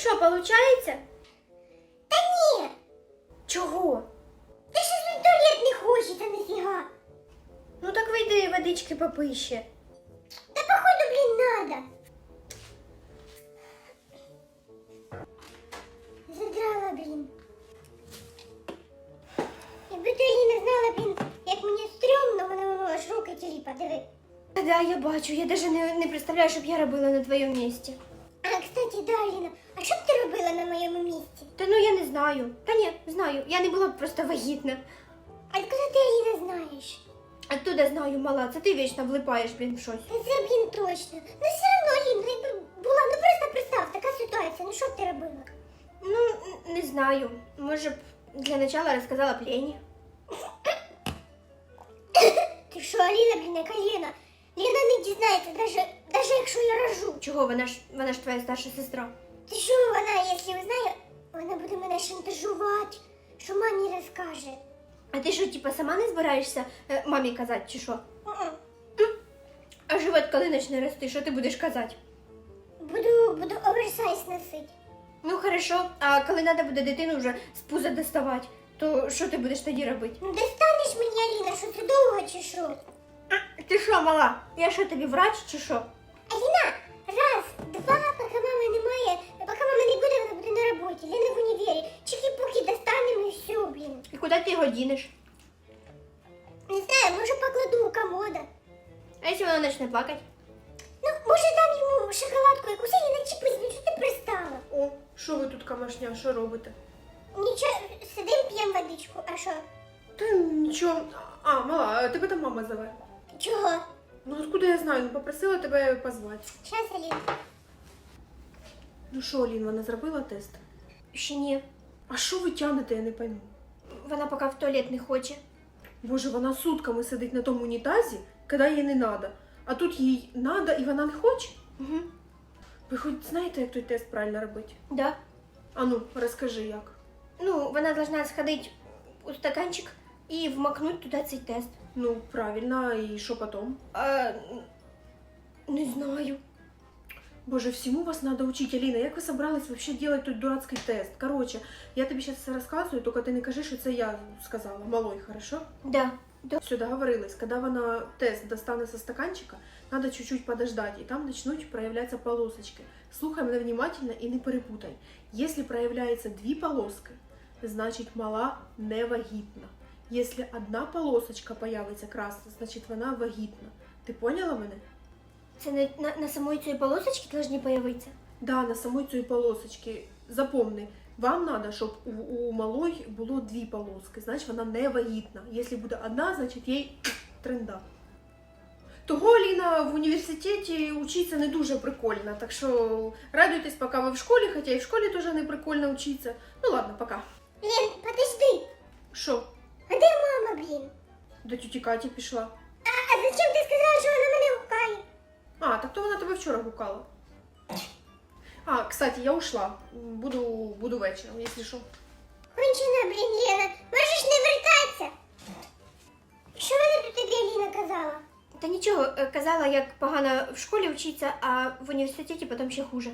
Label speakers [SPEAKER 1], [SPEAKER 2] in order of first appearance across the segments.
[SPEAKER 1] що, получається?
[SPEAKER 2] Та ні,
[SPEAKER 1] Чого?
[SPEAKER 2] та щось мені в туалет не хочеться, нафіга.
[SPEAKER 1] Ну так вийди водички попий ще.
[SPEAKER 2] Та походу, блін, надо. Задрала, блін. Якби ти Аліна знала, блін, як мені стрьомно, вона воно аж руки тіліпа, диви.
[SPEAKER 1] Да, я бачу, я даже не, не представляю, що б я робила на твоєму місці.
[SPEAKER 2] А, Аліна, а що б ти робила на моєму місці?
[SPEAKER 1] Та ну я не знаю. Та ні, знаю. Я не була б просто вагітна.
[SPEAKER 2] А откуда ти, Аліна, знаєш?
[SPEAKER 1] Оттуда знаю, мала, це ти вічно влипаєш, блін, в щось.
[SPEAKER 2] Та це, блін, точно. Ну все одно, Аліна, якби була, ну просто представ, така ситуація, ну що б ти робила?
[SPEAKER 1] Ну, н- не знаю. Може б для начала розказала б Лені.
[SPEAKER 2] Ти що, Аліна, блін, яка Лена? Лена не дізнається, даже, даже якщо я рожу.
[SPEAKER 1] Чого вона ж вона ж твоя старша сестра?
[SPEAKER 2] Ти що, вона, якщо узнає, вона буде мене шантажувати, що мамі розкаже.
[SPEAKER 1] А ти що, типа, сама не збираєшся е, мамі казати, чи що?
[SPEAKER 2] М-м.
[SPEAKER 1] А живот коли почне рости, що ти будеш казати?
[SPEAKER 2] Буду, буду оверсайз носити.
[SPEAKER 1] Ну хорошо, а коли треба буде дитину вже з пуза доставати, то що ти будеш тоді робити?
[SPEAKER 2] Ну достанеш мені, Аліна, що це довго чи що?
[SPEAKER 1] Ти що, мала? Я що тобі врач чи що?
[SPEAKER 2] Аліна, раз, два, поки мами немає, поки мами не буде, вона буде на роботі, Лена в універі. Чики-пуки достанемо і все, блін.
[SPEAKER 1] І куди ти його дінеш?
[SPEAKER 2] Не знаю, може покладу у комода.
[SPEAKER 1] А якщо вона почне плакати?
[SPEAKER 2] Ну, може дам йому шоколадку якусь, Аліна, чіпись, ну що ти пристала?
[SPEAKER 1] О, що ви тут камашня, що робите?
[SPEAKER 2] Нічого, сидим, п'ємо водичку, а що?
[SPEAKER 3] Та нічого. А, мала, тебе там мама зове.
[SPEAKER 2] Чого?
[SPEAKER 3] Ну откуда я знаю? Ну попросила тебе позвати.
[SPEAKER 2] Щас, Аліна.
[SPEAKER 3] Ну що, Лін, вона зробила тест?
[SPEAKER 1] Ще ні.
[SPEAKER 3] А що ви тянете, я не пойму.
[SPEAKER 1] Вона поки в туалет не хоче.
[SPEAKER 3] Боже, вона сутками сидить на тому унітазі, коли їй не надо. А тут їй надо і вона не хоче.
[SPEAKER 1] Угу.
[SPEAKER 3] Ви хоч знаєте, як той тест правильно робити?
[SPEAKER 1] Да.
[SPEAKER 3] А ну, розкажи як.
[SPEAKER 1] Ну, вона должна сходити у стаканчик і вмакнути туди цей тест.
[SPEAKER 3] Ну, правильно, і що потім?
[SPEAKER 1] А, не знаю.
[SPEAKER 3] Боже, всему вас надо учить, Алина. Як ви собрались вообще делать тут дурацкий тест? Короче, я тобі сейчас все розказую, тільки ти не кажи, що це я сказала. Малой, хорошо?
[SPEAKER 1] Да.
[SPEAKER 3] Все, договорились. Когда вона тест достане со стаканчика, надо чуть-чуть подождать, и там начнут проявляться полосочки. Слухай мене внимательно і не перепутай. Если проявляется дві полоски, значить мала не вагітна. Если одна полосочка появиться красна, значить вона вагітна. Ти поняла мене?
[SPEAKER 1] Це на, на, на самої цієї полосочки должні появитися.
[SPEAKER 3] Да, на самой цієї полосочки. Запомни, вам надо, щоб у, у малой було дві полоски, значить вона не вагітна. Якщо буде одна, значить їй тренда. Того Ліна в університеті учиться не дуже прикольно, так що радуйтесь, поки ви в школі, хоча і в школі теж не прикольно вчитися. Ну ладно, пока.
[SPEAKER 2] Лен, подожди.
[SPEAKER 3] До тіті Каті пішла?
[SPEAKER 2] А, а зачем ти сказала, що вона мене гукає?
[SPEAKER 3] А, так то вона тебе вчора гукала. А, кстати, я ушла. Буду, буду вечором, якщо що.
[SPEAKER 2] Кончена, блін, Лена. Можеш не вертатися. Що вона тут тобі, Аліна, казала?
[SPEAKER 1] Та нічого, е, казала, як погано в школі вчиться, а в університеті потім ще хуже.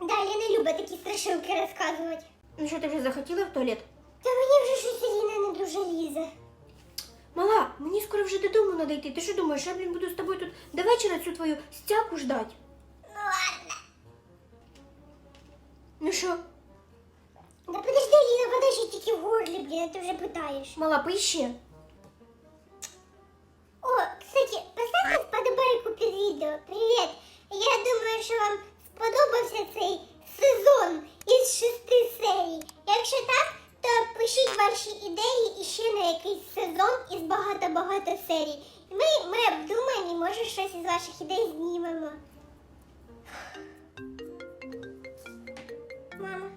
[SPEAKER 2] Да, Лена любить такі страшилки розказувати.
[SPEAKER 1] Ну що, ти вже захотіла в туалет?
[SPEAKER 2] Та мені вже щось Аліна не дуже лізе.
[SPEAKER 1] Мала, мені скоро вже додому треба йти. Ти що думаєш, я, блін, буду з тобою тут до вечора цю твою стяку ждать?
[SPEAKER 2] Ну ладно.
[SPEAKER 1] Ну що,
[SPEAKER 2] Да подожди, Аліна, подожди, тільки в горлі, блін, а ти вже питаєш.
[SPEAKER 1] мала, пий ще.
[SPEAKER 2] О, кстати, поставте вподобайку під відео. Привіт! Я думаю, що вам сподобався цей сезон із шести серій. Якщо так, то пишіть ваші ідеї і ще на якийсь сезон із багато-багато серій. Ми, ми обдумаємо і може щось із ваших ідей знімемо. Мама.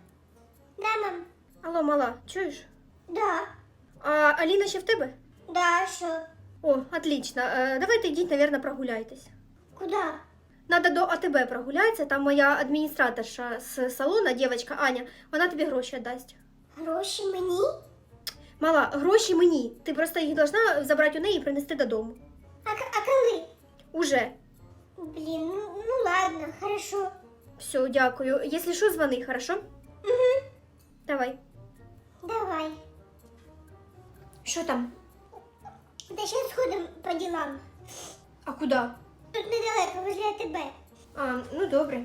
[SPEAKER 2] Да, мам.
[SPEAKER 1] Алло, мала, чуєш?
[SPEAKER 2] Да.
[SPEAKER 1] А Аліна ще в тебе?
[SPEAKER 2] Да, що?
[SPEAKER 1] О, отлично. Е, давайте йдіть, наверное, прогуляйтесь.
[SPEAKER 2] Куда?
[SPEAKER 1] Надо до АТБ прогулятися, там моя адміністраторша з салона, дівчинка Аня, вона тобі гроші дасть.
[SPEAKER 2] Гроші мені?
[SPEAKER 1] Мала, гроші мені. Ти просто їх должна забрати у неї і принести додому.
[SPEAKER 2] А, а коли?
[SPEAKER 1] Уже.
[SPEAKER 2] Блин, ну, ну ладно, хорошо.
[SPEAKER 1] Все, дякую. Якщо що, звони, хорошо? Угу. Давай.
[SPEAKER 2] Давай.
[SPEAKER 1] Що там?
[SPEAKER 2] Да сейчас сходим по делам.
[SPEAKER 1] А куди?
[SPEAKER 2] Тут недалеко, возле тебе.
[SPEAKER 1] А, ну добре.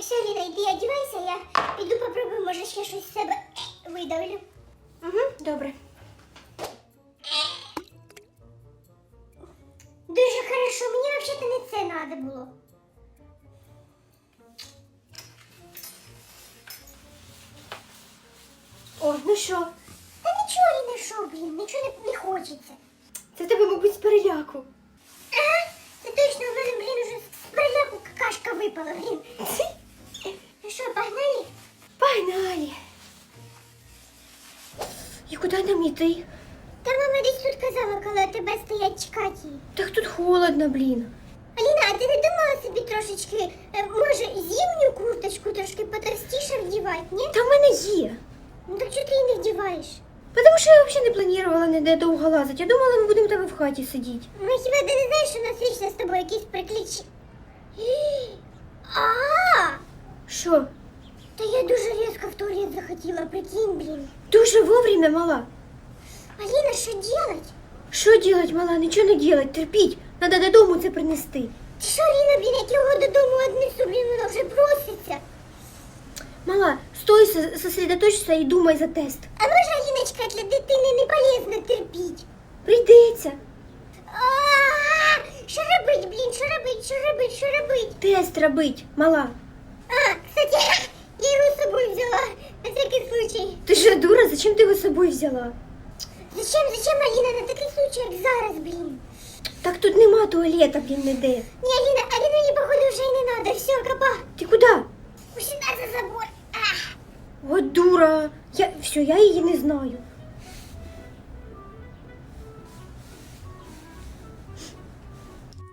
[SPEAKER 2] Все, Ліна, йди одівайся, я піду попробую, може ще щось з себе видавлю.
[SPEAKER 1] Угу, добре.
[SPEAKER 2] Дуже хорошо, мені взагалі не це треба було.
[SPEAKER 1] О, ну що?
[SPEAKER 2] Та нічого не знайшов, блін, нічого не, не хочеться.
[SPEAKER 1] Це в тебе, мабуть, з переляку.
[SPEAKER 2] Ага, це точно в мене, блін, уже з переляку какашка випала, блін. Що, погнали?
[SPEAKER 1] Погнали. І куди нам йти?
[SPEAKER 2] Та мама десь тут казала, коли тебе стоять чекати.
[SPEAKER 1] Так тут холодно, блін.
[SPEAKER 2] Аліна, а ти не думала собі трошечки, е, може, зимню курточку трошки потовстіше вдівати, ні?
[SPEAKER 1] Та в мене є.
[SPEAKER 2] Ну так чого ти її не вдіваєш?
[SPEAKER 1] Потому що я взагалі не планувала ніде довго лазити. Я думала, ми будемо в тебе в хаті сидіти.
[SPEAKER 2] Ну хіба ти не знаєш, що у нас вічно з тобою якісь приключення?
[SPEAKER 1] Що?
[SPEAKER 2] та я дуже різко в туалет захотіла, прикинь, блін.
[SPEAKER 1] Дуже вовремя, мала.
[SPEAKER 2] Аліна, що делать?
[SPEAKER 1] Що делать, мала? Нічого не делать, терпіть. Надо додому це принести.
[SPEAKER 2] Ти що, Аліна, блін, як його додому однесу, блін, вона вже проситься.
[SPEAKER 1] Мала, стой, со- сосредоточься і думай за тест.
[SPEAKER 2] А може, Аліночка, для дитини не полезно терпіть?
[SPEAKER 1] Прийдеться.
[SPEAKER 2] А, Що робить, блін, що робить, що робить, що робить?
[SPEAKER 1] Тест робить, мала.
[SPEAKER 2] А, кстати, я його з собою взяла, на всякий
[SPEAKER 1] Ти що, дура, зачем ти його з собою взяла?
[SPEAKER 2] Зачем, зачем, Аліна, на такий случай, як зараз, блін?
[SPEAKER 1] Так тут нема туалета, блін, ніде.
[SPEAKER 2] Ні, Аліна, Аліна, їй, походу, вже й не надо, все, капа.
[SPEAKER 1] Ти куди?
[SPEAKER 2] Сюда за забор. А,
[SPEAKER 1] От дура. Я все, я її не знаю.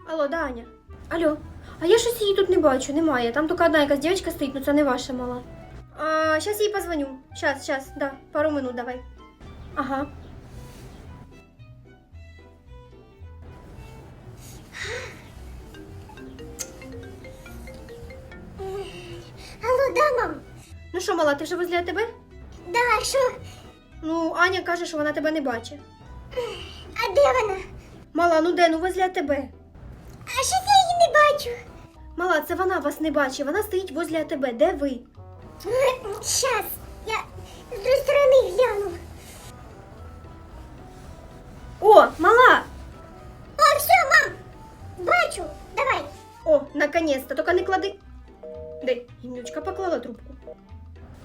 [SPEAKER 1] Алло, Даня. Алло. А я щось її тут не бачу, немає. Там тільки одна якась дівчинка стоїть, ну це не ваша мала. А, щас їй позвоню. Щас, щас, да, пару минут давай. Ага.
[SPEAKER 2] Алло, да, мам?
[SPEAKER 1] Ну що, мала, ти вже возле тебе?
[SPEAKER 2] Да, що?
[SPEAKER 1] Ну, Аня каже, що вона тебе не бачить.
[SPEAKER 2] А де вона?
[SPEAKER 1] Мала, ну де, ну возле тебе.
[SPEAKER 2] А що я її не бачу?
[SPEAKER 1] Мала, це вона вас не бачить, вона стоїть возле тебе. Де ви?
[SPEAKER 2] Щас, я з другої сторони гляну.
[SPEAKER 1] О, мала!
[SPEAKER 2] О, все, мам, бачу, давай.
[SPEAKER 1] О, наконец-то, только не клади. Дай, гімнючка поклала трубку.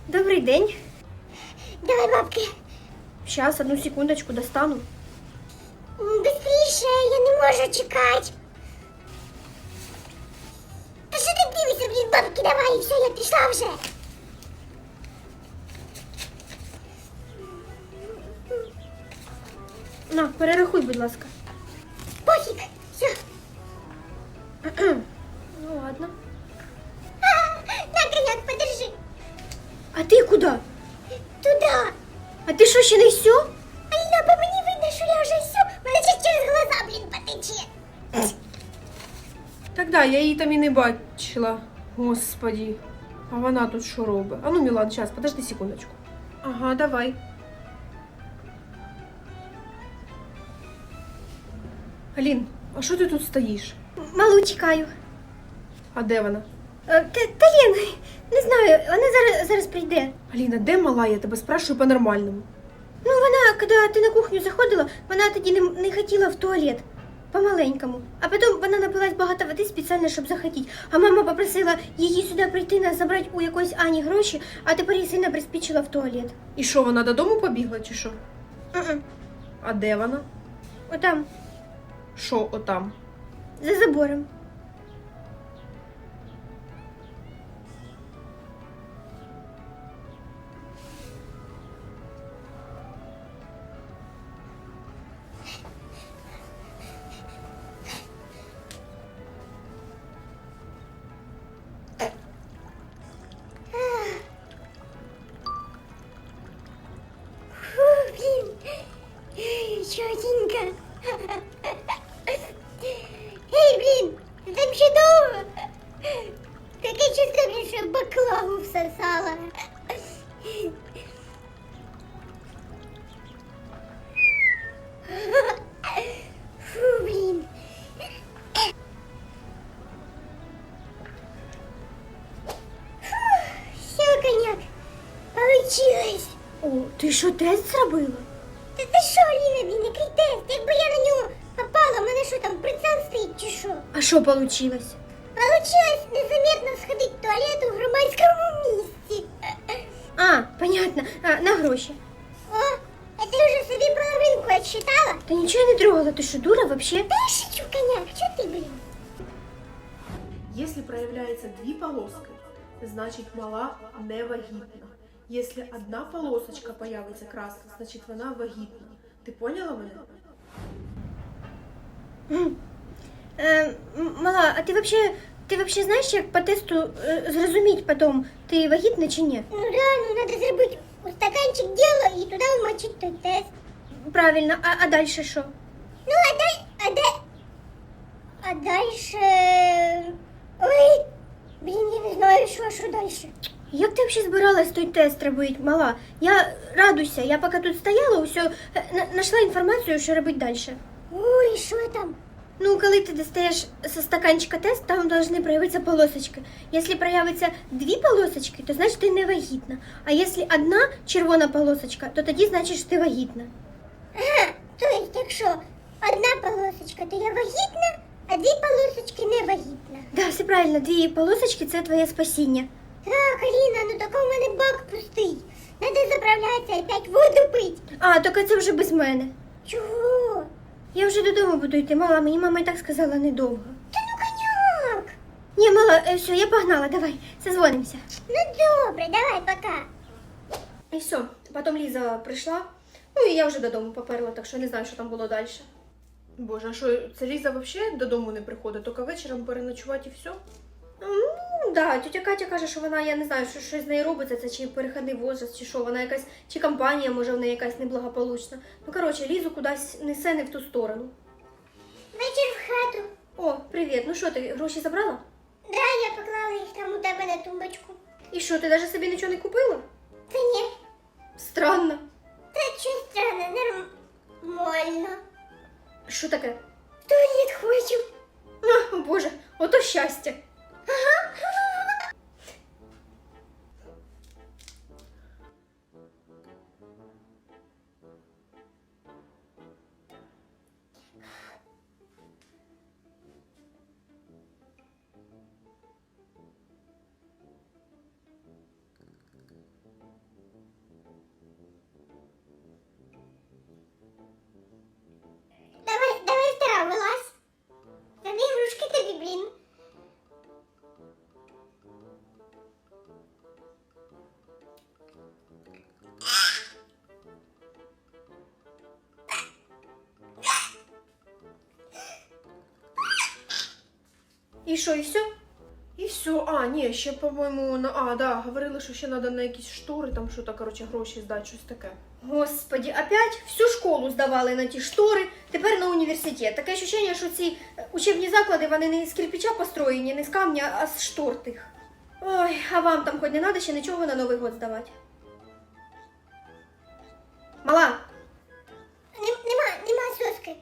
[SPEAKER 1] Добрий день.
[SPEAKER 2] Давай, бабки.
[SPEAKER 1] Сейчас, одну секундочку достану.
[SPEAKER 2] М, Быстріше, я не можу чекати. Та що ти дивишся, блін, бабки, давай, все, я пішла вже.
[SPEAKER 1] На, перерахуй, будь ласка.
[SPEAKER 2] Пофіг, все.
[SPEAKER 1] Ну ладно.
[SPEAKER 2] На, коняк, подержи.
[SPEAKER 1] А ти куди?
[SPEAKER 2] Туда.
[SPEAKER 1] А ти що ще не все?
[SPEAKER 2] Аліна, по мені видно, що я вже все. Мене ще через глаза, блін, потече.
[SPEAKER 3] Так да, я її там і не бачила. Господі. А вона тут що робить? А ну, Мілан, зараз, подожди секундочку. Ага, давай. Алін, а що ти тут стоїш?
[SPEAKER 1] Малу чекаю.
[SPEAKER 3] А де вона?
[SPEAKER 1] Е, Та, та Лін, не знаю, вона зараз, зараз прийде.
[SPEAKER 3] Аліна, де мала? Я тебе спрашиваю по-нормальному.
[SPEAKER 1] Ну, вона, коли ти на кухню заходила, вона тоді не, не хотіла в туалет. По-маленькому. А потім вона напилась багато води спеціально, щоб захотіти. А мама попросила її сюди прийти нас забрати у якоїсь Ані гроші, а тепер їй сильно приспічила в туалет.
[SPEAKER 3] І що, вона додому побігла чи що?
[SPEAKER 1] М-м.
[SPEAKER 3] А де вона?
[SPEAKER 1] Отам,
[SPEAKER 3] Що отам?
[SPEAKER 1] за забором. Що, тест зробила?
[SPEAKER 2] Та ти що, Ліна, блін, який тест? Якби я на нього попала, в мене що там, прицел стоїть чи що?
[SPEAKER 1] А що получилось?
[SPEAKER 2] Получилось незаметно сходити в туалет у громадському місці.
[SPEAKER 1] А, понятно, а, на гроші.
[SPEAKER 2] О, а ти вже собі половинку отсчитала?
[SPEAKER 1] Та нічого я не трогала, ти що, дура вообще?
[SPEAKER 2] Та я шучу, коняк, що ти, блін?
[SPEAKER 3] Если проявляется две полоски, значит мала не вагітна. Если одна полосочка появиться краска, значит вона вагітна. Ти поняла мене?
[SPEAKER 1] Е, мала, а ти вообще, ти вообще знаєш, як по тесту е, зрозуміти потім, ти вагітна чи ні?
[SPEAKER 2] Ну да, ну надо зробити у стаканчик діло і туди вмочити той тест.
[SPEAKER 1] Правильно, а, а далі що?
[SPEAKER 2] Ну, а дай, а дай, а дальше... Ой, блін, я не знаю, що, що дальше.
[SPEAKER 1] Як ти взагалі збиралась той тест робити, мала? Я радуйся, я поки тут стояла, все, знайшла інформацію, що робити далі.
[SPEAKER 2] Ой, що там?
[SPEAKER 1] Ну, коли ти достаєш со стаканчика тест, там должны проявитися полосочки. Якщо проявиться дві полосочки, то значить ти не вагітна. А якщо одна червона полосочка, то тоді значить, що ти вагітна.
[SPEAKER 2] Ага, то есть, якщо одна полосочка, то я вагітна, а дві полосочки не вагітна.
[SPEAKER 1] Да, все правильно, дві полосочки це твоє спасіння.
[SPEAKER 2] Так, Аліна, ну тако в мене бак пустий. Надо заправлятися, опять воду пить.
[SPEAKER 1] А, тільки це вже без мене.
[SPEAKER 2] Чого?
[SPEAKER 1] Я вже додому буду йти, мала, мені мама і так сказала недовго.
[SPEAKER 2] Та ну коняк.
[SPEAKER 1] Ні, мала, е, все, я погнала, давай, созвонимося.
[SPEAKER 2] Ну добре, давай, пока.
[SPEAKER 1] І все, потім Ліза прийшла, ну і я вже додому поперла, так що не знаю, що там було далі.
[SPEAKER 3] Боже, а що це Ліза взагалі додому не приходить, тільки вечором переночувати і все?
[SPEAKER 1] Ну, да, тетя Катя каже, що вона, я не знаю, що щось з нею робиться, це чи перехідний возраст, чи що, вона якась, чи компанія, може, в неї якась неблагополучна. Ну, коротше, Лізу кудись несе не в ту сторону.
[SPEAKER 2] Вечір в хату.
[SPEAKER 1] О, привіт, ну що, ти гроші забрала?
[SPEAKER 2] Да, я поклала їх там у тебе на тумбочку.
[SPEAKER 1] І що, ти навіть собі нічого не купила?
[SPEAKER 2] Та ні,
[SPEAKER 1] Странно.
[SPEAKER 2] та щось странне, нормально.
[SPEAKER 1] Що таке? І що, і все?
[SPEAKER 3] І все. А, ні, ще, по-моєму, на. А, да, говорили, що ще треба на якісь штори, там що то, коротше, гроші здати, щось таке.
[SPEAKER 1] Господи, опять всю школу здавали на ті штори, тепер на університет. Таке ощущення, що ці учебні заклади вони не з кирпича построєні, не з камня, а з штор тих. Ой, а вам там хоч не треба ще нічого на Новий год здавати. Мала,
[SPEAKER 2] Нем- Нема, нема соски.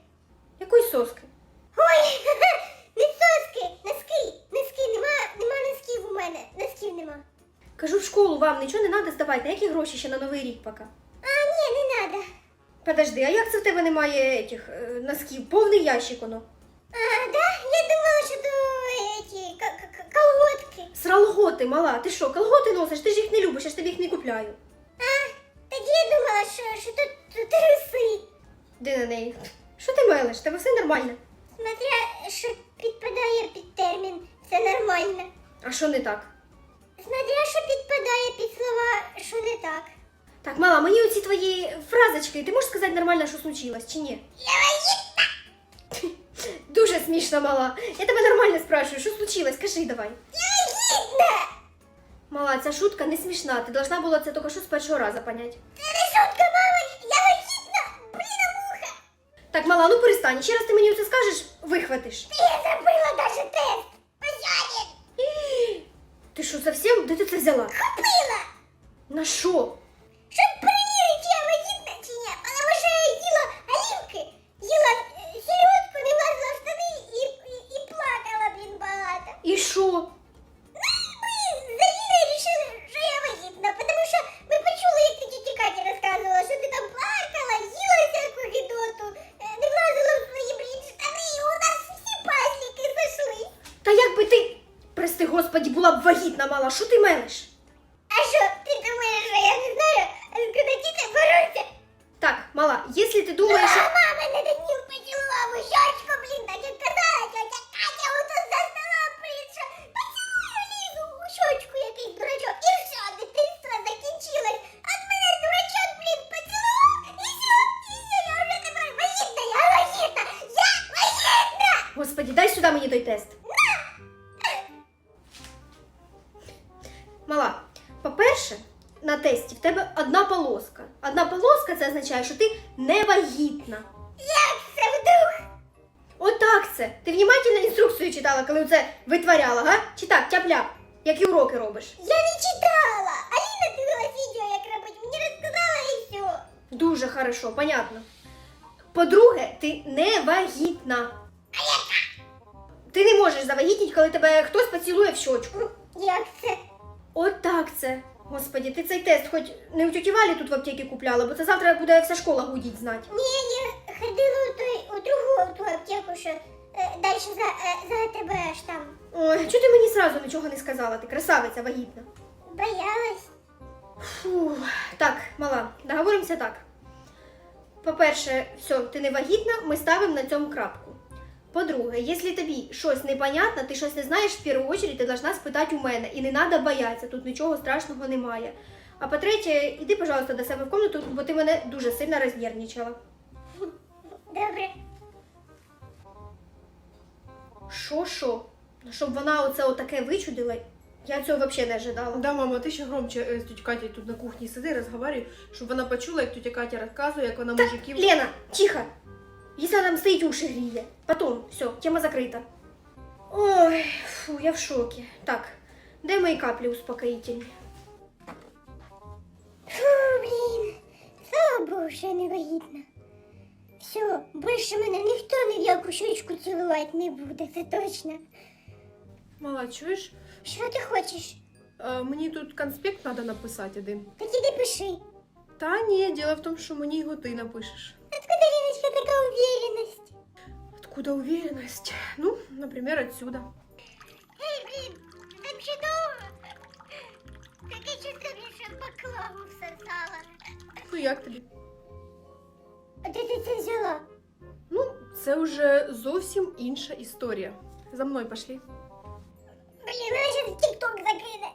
[SPEAKER 1] якої соски?
[SPEAKER 2] Ой, не соски, носки, носки, нема, нема носків у мене, носків нема.
[SPEAKER 1] Кажу, в школу вам нічого не треба здавати, які гроші ще на Новий рік поки?
[SPEAKER 2] А, ні, не надо.
[SPEAKER 1] Подожди, а як це в тебе немає етих е, носків? Повний ящик воно.
[SPEAKER 2] А, да? Я думала, що то эти, к- к- к- колготки.
[SPEAKER 1] Сралготи, мала, ти що, колготи носиш? Ти ж їх не любиш, я ж тобі їх не купляю.
[SPEAKER 2] А, тоді я думала, що, що тут, тут труси.
[SPEAKER 1] Де на неї? Що ти мелиш? Тебе все нормально.
[SPEAKER 2] Смотря, що підпадає під термін, це нормально.
[SPEAKER 1] А що не так?
[SPEAKER 2] Смотря, що підпадає під слова, що не так.
[SPEAKER 1] Так, мала, мені оці твої фразочки, ти можеш сказати нормально, що случилось, чи ні?
[SPEAKER 2] Я вагітна,
[SPEAKER 1] Дуже смішно, мала. Я тебе нормально спрашиваю, що случилось? Скажи давай.
[SPEAKER 2] я вагітна.
[SPEAKER 1] Мала, ця шутка не смішна. Ти должна була це тільки що з першого разу понять.
[SPEAKER 2] Це не шутка, мама, я вагітна, блін, муха.
[SPEAKER 1] Так, мала, ну перестань. Ще раз ти мені це скажеш, вихватиш.
[SPEAKER 2] Я
[SPEAKER 1] Де ти це взяла?
[SPEAKER 2] купила.
[SPEAKER 1] На що?
[SPEAKER 2] Щоб перевірити, чи я вагітна чи ні. Тому що я їла оливки, їла е, селедку, не влазила в штани і, і, і плакала, блін, багато.
[SPEAKER 1] І що?
[SPEAKER 2] Ну і ми з Аліною вирішили, що я вагітна, тому що ми почули, як ти тіті Каті розказувала, що
[SPEAKER 1] була б вагітна мала. Що ти мелиш?
[SPEAKER 2] А що, ти думаєш, що я не знаю, з кудотіти борюся?
[SPEAKER 1] Так, мала, якщо ти думаєш,
[SPEAKER 2] А
[SPEAKER 1] що...
[SPEAKER 2] мама не Данил поцілував у щочку, блін, так як казала тетя Катя, отут за столом, блін, що поцілую Лізу у щочку якийсь дурачок. І все, дитинство закінчилось. От мене дурачок, блін, поцілував, і все, і все, я вже тепер вагітна, я вагітна, я вагітна!
[SPEAKER 1] Господи, дай сюди мені той тест. Мала, по-перше, на тесті в тебе одна полоска. Одна полоска це означає, що ти не вагітна.
[SPEAKER 2] Як це вдруг?
[SPEAKER 1] Отак це. Ти внимательно інструкцію читала, коли це витворяла, га? Чи так, тяп-ляп, як і уроки робиш.
[SPEAKER 2] Я не читала. Аліна дивилась відео, як робить, мені розказала і все.
[SPEAKER 1] Дуже хорошо, понятно. По-друге, ти не вагітна. Ти не можеш завагітніти, коли тебе хтось поцілує в щочку.
[SPEAKER 2] Як це?
[SPEAKER 1] Отак це. Господі, ти цей тест хоч не у тьоті Валі тут в аптеці купляла, бо це завтра буде вся школа гудіть знати.
[SPEAKER 2] Ні, я ходила у той у другу ту аптеку, що е, далі за, е, за АТБ аж там.
[SPEAKER 1] Ой, чого ти мені сразу нічого не сказала? Ти красавиця вагітна.
[SPEAKER 2] Боялась.
[SPEAKER 1] Фу. Так, мала, договоримося так. По-перше, все, ти не вагітна, ми ставимо на цьому крапку. По-друге, якщо тобі щось непонятно, ти щось не знаєш, в першу чергу ти должна спитати у мене. І не треба боятися, тут нічого страшного немає. А по-третє, іди, пожалуйста, до себе в комнату, бо ти мене дуже сильно рознервничала.
[SPEAKER 2] Добре.
[SPEAKER 1] Що, що? Щоб вона оце отаке вичудила, я цього взагалі не ожидала.
[SPEAKER 3] Да, мама, ти ще громче е, з тетю Катей тут на кухні сиди, розговорюй, щоб вона почула, як тетя Катя розказує, як вона мужиків.
[SPEAKER 1] Лена, тихо! Если она там стоит, уши гріє. Потом, все, тема закрита. Ой, фу, я в шокі. Так, де мої каплі успокоїтельні?
[SPEAKER 2] Фу, блін. Слава Богу, що я не вагітна. Все, більше мене ніхто ні в яку щучку цілувати не буде, це точно.
[SPEAKER 3] Мала, чуєш?
[SPEAKER 2] Що ти хочеш?
[SPEAKER 3] Е, мені тут конспект треба написати один.
[SPEAKER 2] Так іди пиши.
[SPEAKER 3] Та ні, діло в тому, що мені його ти напишеш.
[SPEAKER 2] Откуда, уверенность?
[SPEAKER 3] Откуда уверенность? Ну, например, отсюда.
[SPEAKER 2] Эй, блин, так чудово. Таке чувство, блін, що баклаву всосала.
[SPEAKER 3] Ну як тобі?
[SPEAKER 2] А де ти це взяла?
[SPEAKER 3] Ну, це вже зовсім інша історія. За мною пішли.
[SPEAKER 2] Блін, вона ще в тік-ток закине.